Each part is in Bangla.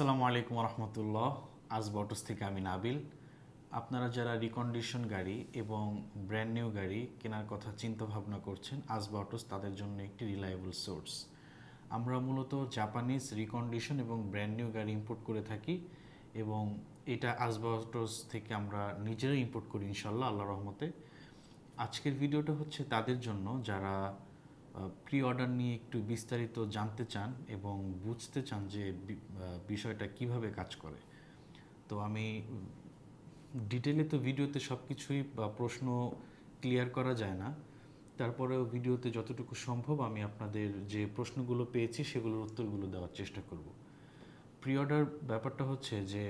আসসালামু আলাইকুম রহমতুল্লাহ আজব অটোস থেকে আমি নাবিল। আপনারা যারা রিকন্ডিশন গাড়ি এবং ব্র্যান্ড নিউ গাড়ি কেনার কথা চিন্তা ভাবনা করছেন আজবা অটোস তাদের জন্য একটি রিলায়েবল সোর্স আমরা মূলত জাপানিজ রিকন্ডিশন এবং ব্র্যান্ড নিউ গাড়ি ইম্পোর্ট করে থাকি এবং এটা আজবা অটোস থেকে আমরা নিজেরাই ইম্পোর্ট করি ইনশাল্লাহ আল্লাহ রহমতে। আজকের ভিডিওটা হচ্ছে তাদের জন্য যারা প্রি অর্ডার নিয়ে একটু বিস্তারিত জানতে চান এবং বুঝতে চান যে বিষয়টা কীভাবে কাজ করে। তো আমি ডিটেলে তো ভিডিওতে সব কিছুই বা প্রশ্ন ক্লিয়ার করা যায় না। তারপরেও ভিডিওতে যতটুকু সম্ভব আমি আপনাদের যে প্রশ্নগুলো পেয়েছি সেগুলোর উত্তরগুলো দেওয়ার চেষ্টা করব। প্রি অর্ডার ব্যাপারটা হচ্ছে যে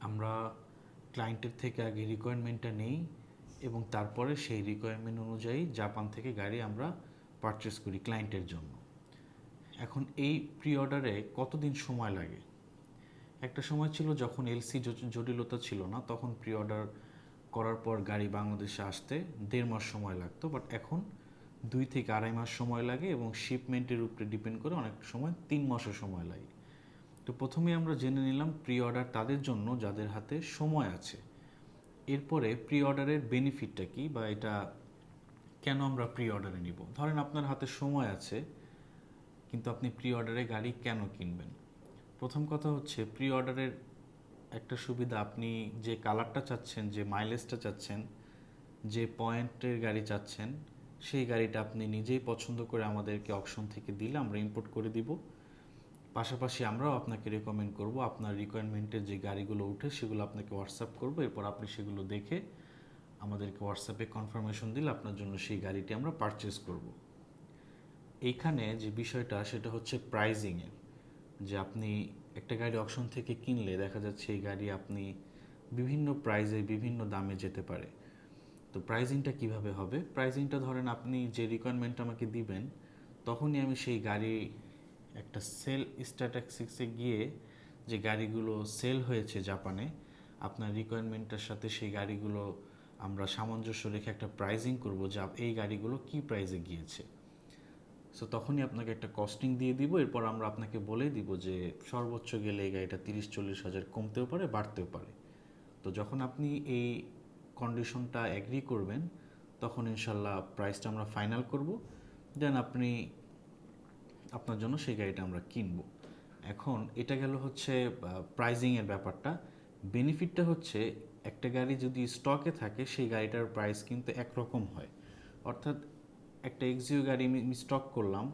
আমরা ক্লায়েন্টের থেকে আগে রিকোয়ারমেন্টটা নেই এবং তারপরে সেই রিকোয়ারমেন্ট অনুযায়ী জাপান থেকে গাড়ি আমরা পারচেস করি ক্লায়েন্টের জন্য। এখন এই প্রি অর্ডারে কতদিন সময় লাগে? একটা সময় ছিল যখন এলসি জটিলতা ছিল না, তখন প্রি অর্ডার করার পর গাড়ি বাংলাদেশে আসতে দেড় মাস সময় লাগতো বাট এখন দুই থেকে আড়াই মাস সময় লাগে এবং শিপমেন্টের উপরে ডিপেন্ড করে অনেক সময় তিন মাসও সময় লাগে। তো প্রথমে আমরা জেনে নিলাম প্রি অর্ডার তাদের জন্য যাদের হাতে সময় আছে। এরপরে প্রি অর্ডারের বেনিফিটটা কি বা এটা কেন আমরা প্রি অর্ডারে নিব? ধরেন আপনার হাতে সময় আছে, কিন্তু আপনি প্রি অর্ডারে গাড়ি কেন কিনবেন? প্রথম কথা হচ্ছে প্রি অর্ডারের একটা সুবিধা, আপনি যে কালারটা চাচ্ছেন, যে মাইলেজটা চাচ্ছেন, যে পয়েন্টের গাড়ি চাচ্ছেন, সেই গাড়িটা আপনি নিজেই পছন্দ করে আমাদেরকে অপশন থেকে দিলে আমরা ইম্পোর্ট করে দিব। পাশাপাশি আমরাও আপনাকে রেকমেন্ড করব, আপনার রিকোয়ারমেন্টের যে গাড়িগুলো উঠে, সেগুলো আপনাকে হোয়াটসঅ্যাপ করব, এরপর আপনি সেগুলো দেখে আমাদেরকে হোয়াটসঅ্যাপে কনফার্মেশন দিলে আপনার জন্য সেই গাড়িটি আমরা পারচেস করব। এইখানে যে বিষয়টা, সেটা হচ্ছে প্রাইজিংয়ের যে আপনি একটা গাড়ি অপশন থেকে কিনলে দেখা যাচ্ছে এই গাড়ি আপনি বিভিন্ন প্রাইজে বিভিন্ন দামে যেতে পারে। তো প্রাইজিংটা কীভাবে হবে? প্রাইজিংটা ধরেন আপনি যে রিকোয়ারমেন্ট আমাকে দিবেন, তখনই আমি সেই গাড়ি একটা সেল স্ট্যাটাক্সিক্সে গিয়ে যে গাড়িগুলো সেল হয়েছে জাপানে, আপনার রিকোয়ারমেন্টের সাথে সেই গাড়িগুলো আমরা সামঞ্জস্য রেখে একটা প্রাইজিং করব যে এই গাড়িগুলো কি প্রাইজে গিয়েছে। সো তখনই আপনাকে একটা কস্টিং দিয়ে দিব, এরপর আমরা আপনাকে বলে দিব যে সর্বোচ্চ গেলে এই গাড়িটা তিরিশ চল্লিশ হাজার কমতেও পারে, বাড়তেও পারে। তো যখন আপনি এই কন্ডিশনটা অ্যাগ্রি করবেন, তখন ইনশাল্লাহ প্রাইসটা আমরা ফাইনাল করব দেন আপনি, আপনার জন্য সেই গাড়িটা আমরা কিনব। এখন এটা গেল হচ্ছে প্রাইজিংয়ের ব্যাপারটা। বেনিফিটটা হচ্ছে একটা গাড়ি যদি স্টকে থাকে, সেই গাড়িটার প্রাইস কিন্তু একরকম হয়। অর্থাৎ একটা এক্সিও গাড়ি আমি স্টক করলাম,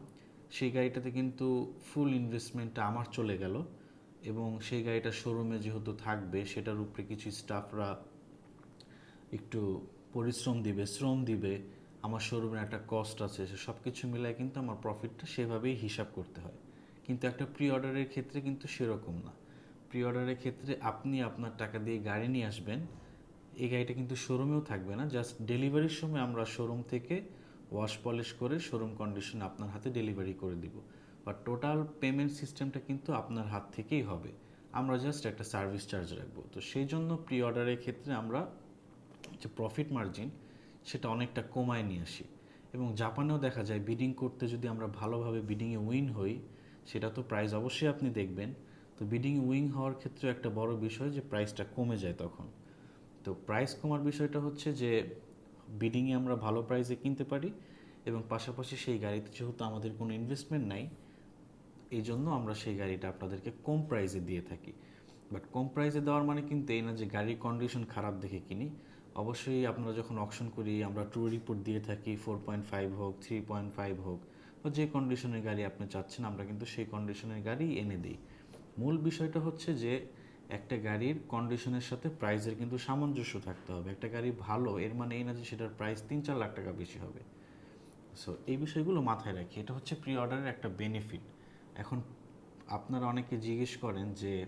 সেই গাড়িটাতে কিন্তু ফুল ইনভেস্টমেন্টটা আমার চলে গেল এবং সেই গাড়িটা শোরুমে যেহেতু থাকবে, সেটার উপরে কিছু স্টাফরা একটু পরিশ্রম দিবে, শ্রম দিবে, আমার শোরুমের একটা কস্ট আছে, সে সব কিছু মিলায় কিন্তু আমার প্রফিটটা সেভাবেই হিসাব করতে হয়। কিন্তু একটা প্রি অর্ডারের ক্ষেত্রে কিন্তু সেরকম না। প্রি অর্ডারের ক্ষেত্রে আপনি আপনার টাকা দিয়ে গাড়ি নিয়ে আসবেন, এই গাড়িটা কিন্তু শোরুমেও থাকবে না। জাস্ট ডেলিভারির সময় আমরা শোরুম থেকে ওয়াশ পলিশ করে শোরুম কন্ডিশন আপনার হাতে ডেলিভারি করে দিব। বা টোটাল পেমেন্ট সিস্টেমটা কিন্তু আপনার হাত থেকেই হবে। আমরা জাস্ট একটা সার্ভিস চার্জ রাখব। তো সেই জন্য প্রি অর্ডারের ক্ষেত্রে আমরা যে প্রফিট মার্জিন সেটা অনেকটা কমায় নিয়ে আসি। এবং জাপানেও দেখা যায় বিডিং করতে যদি আমরা ভালোভাবে বিডিংয়ে উইন হই, সেটা তো প্রাইস অবশ্যই আপনি দেখবেন। তো বিডিং উইং হওয়ার ক্ষেত্রে একটা বড় বিষয় যে প্রাইসটা কমে যায় তখন। তো প্রাইস কমার বিষয়টা হচ্ছে যে বিডিংয়ে আমরা ভালো প্রাইসে কিনতে পারি এবং পাশাপাশি সেই গাড়িতে যেহেতু আমাদের কোনো ইনভেস্টমেন্ট নাই এই জন্য আমরা সেই গাড়িটা আপনাদেরকে কম প্রাইসে দিয়ে থাকি। বাট কম প্রাইসে দেওয়ার মানে কিন্তু এই না যে গাড়ির কন্ডিশন খারাপ দেখে কিনি। অবশ্যই আপনারা যখন অকশন করি, আমরা ট্রু রিপোর্ট দিয়ে থাকি ফোর পয়েন্ট ফাইভ হোক থ্রি পয়েন্ট ফাইভ হোক, বা যে কন্ডিশনের গাড়ি আপনি চাচ্ছেন, আমরা কিন্তু সেই কন্ডিশনের গাড়ি এনে দিই। মূল বিষয়টা হচ্ছে যে, একটা গাড়ির কন্ডিশনের সাথে প্রাইসের কিন্তু সামঞ্জস্য থাকতে হবে। একটা গাড়ি ভালো, এর মানে এই না যে সেটার প্রাইস তিন চার লাখ টাকা বেশি হবে। সো এই বিষয়গুলো মাথায় রাখি। এটা হচ্ছে প্রি অর্ডারের একটা বেনিফিট এখন আপনারা অনেকে জিজ্ঞেস করেন যে,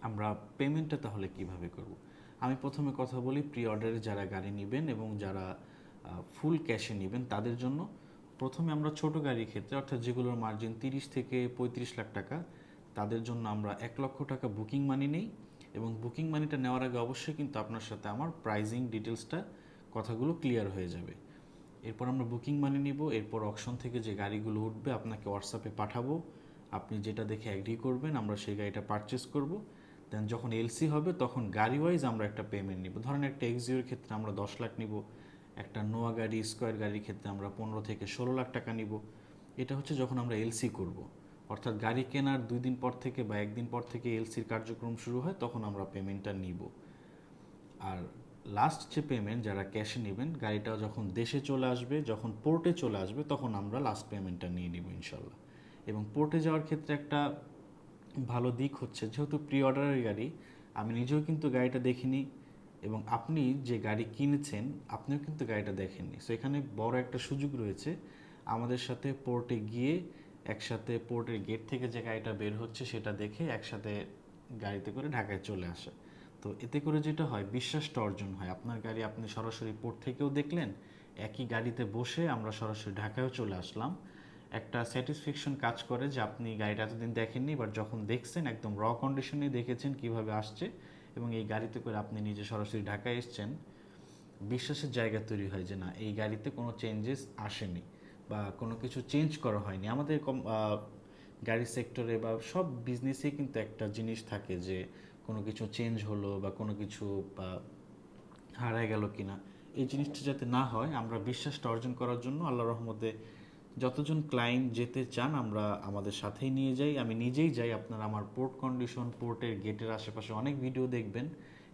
আমরা পেমেন্টটা তাহলে কীভাবে করব? আমি প্রথমে কথা বলি প্রি অর্ডারে যারা গাড়ি নেবেন এবং যারা ফুল ক্যাশে নেবেন তাদের জন্য। প্রথমে আমরা ছোট গাড়ির ক্ষেত্রে, অর্থাৎ যেগুলোর মার্জিন তিরিশ থেকে পঁয়ত্রিশ লাখ টাকা তাদের জন্য আমরা এক লক্ষ টাকা বুকিং মানি নেই এবং বুকিং মানিটা নেওয়ার আগে অবশ্যই কিন্তু আপনার সাথে আমার প্রাইজিং ডিটেলসটা কথাগুলো ক্লিয়ার হয়ে যাবে। এরপর আমরা বুকিং মানি নিব, এরপর অকশন থেকে যে গাড়িগুলো উঠবে আপনাকে হোয়াটসঅ্যাপে পাঠাবো। আপনি যেটা দেখে অ্যাগ্রি করবেন, আমরা সেই গাড়িটা পারচেস করব। দেন যখন এলসি হবে, তখন গাড়ি ওয়াইজ আমরা একটা পেমেন্ট নিব। ধরেন একটা এক্সিওর ক্ষেত্রে আমরা দশ লাখ নিব, একটা নোয়া গাড়ি স্কোয়ার গাড়ির ক্ষেত্রে আমরা পনেরো থেকে ষোলো লাখ টাকা নিব। এটা হচ্ছে যখন আমরা এলসি করব। অর্থাৎ গাড়ি কেনার দুই দিন পর থেকে বা একদিন পর থেকে এলসির কার্যক্রম শুরু হয়, তখন আমরা পেমেন্টটা নিব। আর লাস্ট যে পেমেন্ট যারা ক্যাশে নেবেন, গাড়িটা যখন দেশে চলে আসবে, যখন পোর্টে চলে আসবে, তখন আমরা লাস্ট পেমেন্টটা নিয়ে নিব ইনশাল্লাহ। এবং পোর্টে যাওয়ার ক্ষেত্রে একটা ভালো দিক হচ্ছে, যেহেতু প্রি অর্ডারের গাড়ি, আমি নিজেও কিন্তু গাড়িটা দেখিনি এবং আপনি যে গাড়ি কিনেছেন, আপনিও কিন্তু গাড়িটা দেখেননি। সো এখানে বড় একটা সুযোগ রয়েছে, আমাদের সাথে পোর্টে গিয়ে একসাথে পোর্টের গেট থেকে যে গাড়িটা বের হচ্ছে সেটা দেখে একসাথে গাড়িতে করে ঢাকায় চলে আসে। তো এতে করে যেটা হয়, বিশ্বাসটা অর্জন হয়। আপনার গাড়ি আপনি সরাসরি পোর্ট থেকেও দেখলেন, একই গাড়িতে বসে আমরা সরাসরি ঢাকায়ও চলে আসলাম। একটা স্যাটিসফ্যাকশন কাজ করে যে আপনি গাড়িটা এতদিন দেখেননি বাট যখন দেখছেন, একদম র কন্ডিশনে দেখেছেন কীভাবে আসছে এবং এই গাড়িতে করে আপনি নিজে সরাসরি ঢাকায় এসছেন, বিশ্বাসের জায়গা তৈরি হয় যে না, এই গাড়িতে কোনো চেঞ্জেস আসেনি। বা কোনো কিছু চেঞ্জ করা হয়নি। আমাদের কম গাড়ি সেক্টরে বা সব বিজনেসে কিন্তু একটা জিনিস থাকে যে কোনো কিছু চেঞ্জ হলো বা কোনো কিছু বা হারায় গেল কি না এই জিনিসটা যাতে না হয়, আমরা বিশ্বাসটা অর্জন করার জন্য আল্লাহ রহমতে যতজন ক্লায়েন্ট যেতে চান, আমরা আমাদের সাথেই নিয়ে যাই। আমি নিজেই যাই আপনারা আমার পোর্ট কন্ডিশন পোর্টের গেটের আশেপাশে অনেক ভিডিও দেখবেন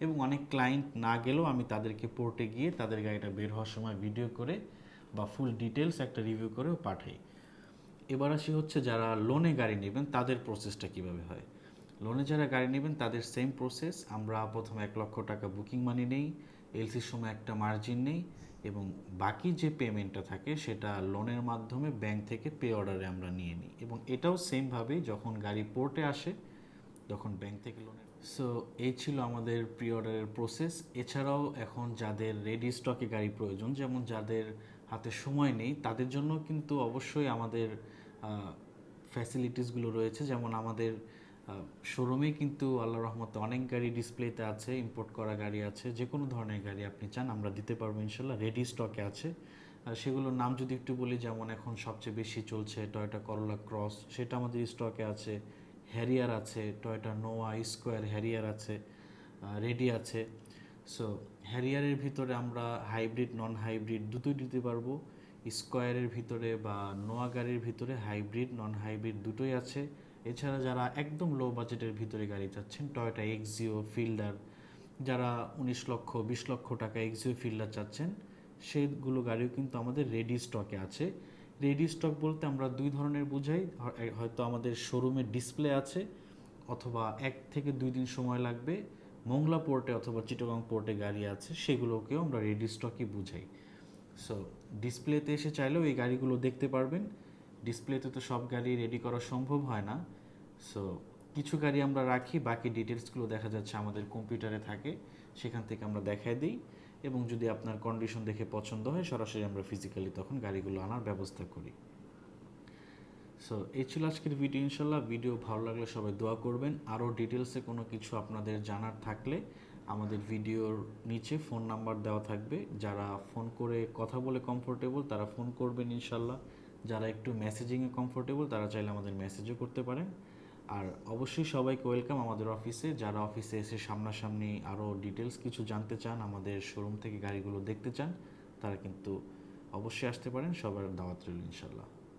এবং অনেক ক্লায়েন্ট না গেলেও আমি তাদেরকে পোর্টে গিয়ে তাদের গাড়িটা বের হওয়ার সময় ভিডিও করে বা ফুল ডিটেলস একটা রিভিউ করেও পাঠাই। এবার আসি হচ্ছে যারা লোনে গাড়ি নেবেন, তাদের প্রসেসটা কীভাবে হয়? লোনে যারা গাড়ি নেবেন, তাদের সেম প্রসেস আমরা প্রথমে এক লক্ষ টাকা বুকিং মানি নেই এলসির সময় একটা মার্জিন নেই, এবং বাকি যে পেমেন্টটা থাকে, সেটা লোনের মাধ্যমে ব্যাংক থেকে পে অর্ডারে আমরা নিয়ে নিই। এবং এটাও সেমভাবেই যখন গাড়ি পোর্টে আসে, তখন ব্যাংক থেকে লোনের সো এই ছিল আমাদের প্রি অর্ডারের প্রসেস এছাড়াও এখন যাদের রেডি স্টকে গাড়ি প্রয়োজন, যেমন যাদের হাতে সময় নেই, তাদের জন্য কিন্তু অবশ্যই আমাদের ফ্যাসিলিটিসগুলো রয়েছে। যেমন আমাদের শোরুমে কিন্তু আল্লাহ রহমতে অনেক গাড়ি ডিসপ্লেতে আছে ইম্পোর্ট করা গাড়ি আছে যে কোনো ধরনের গাড়ি আপনি চান, আমরা দিতে পারব ইনশাল্লাহ রেডি স্টকে আছে। আর সেগুলোর নাম যদি একটু বলি, যেমন এখন সবচেয়ে বেশি চলছে টয়োটা করোলা ক্রস সেটা আমাদের স্টকে আছে। হ্যারিয়ার আছে টয়োটা নোয়া স্কোয়ার হ্যারিয়ার আছে রেডি আছে। সো হ্যারিয়ারের ভিতরে আমরা হাইব্রিড নন হাইব্রিড দুটোই দিতে পারব। স্কোয়ারের ভিতরে বা নোয়া গাড়ির ভিতরে হাইব্রিড নন হাইব্রিড দুটোই আছে। এছাড়া যারা একদম লো বাজেটের ভিতরে গাড়ি চাচ্ছেন টয়োটা এক্সিও ফিল্ডার যারা উনিশ লক্ষ, বিশ লক্ষ টাকা এক্সিও ফিল্ডার চাচ্ছেন, সেগুলো গাড়িও কিন্তু আমাদের রেডি স্টকে আছে। রেডি স্টক বলতে আমরা দুই ধরনের বুঝাই। হয়- হয়তো আমাদের শোরুমে ডিসপ্লে আছে, অথবা এক থেকে দুই দিন সময় লাগবে। মোংলা পোর্টে অথবা চিটগাং পোর্টে গাড়ি আছে, সেগুলোকেও আমরা রেডি স্টকই বুঝাই। সো ডিসপ্লেতে এসে চাইলেও এই গাড়িগুলো দেখতে পারবেন। ডিসপ্লেতে তো সব গাড়ি রেডি করা সম্ভব হয় না। সো কিছু গাড়ি আমরা রাখি, বাকি ডিটেলসগুলো দেখা যাচ্ছে আমাদের কম্পিউটারে থাকে, সেখান থেকে আমরা দেখাই দিই। এবং যদি আপনার কন্ডিশন দেখে পছন্দ হয়, সরাসরি আমরা ফিজিক্যালি তখন গাড়িগুলো আনার ব্যবস্থা করি। সো এই ছিল আজকের ভিডিও ইনশাল্লাহ ভিডিও ভালো লাগলে সবাই দোয়া করবেন। আরও ডিটেলসে কোনো কিছু আপনাদের জানার থাকলে আমাদের ভিডিওর নিচে ফোন নাম্বার দেওয়া থাকবে। যারা ফোন করে কথা বলে কমফোর্টেবল তারা ফোন করবেন, ইনশাল্লাহ। যারা একটু মেসেজিংয়ে কমফোর্টেবল তারা চাইলে আমাদের মেসেজও করতে পারেন। আর অবশ্যই সবাইকে ওয়েলকাম আমাদের অফিসে যারা অফিসে এসে সামনাসামনি আরও ডিটেলস কিছু জানতে চান, আমাদের শোরুম থেকে গাড়িগুলো দেখতে চান, তারা কিন্তু অবশ্যই আসতে পারেন। সবার দাওয়াত রইল, ইনশাল্লাহ।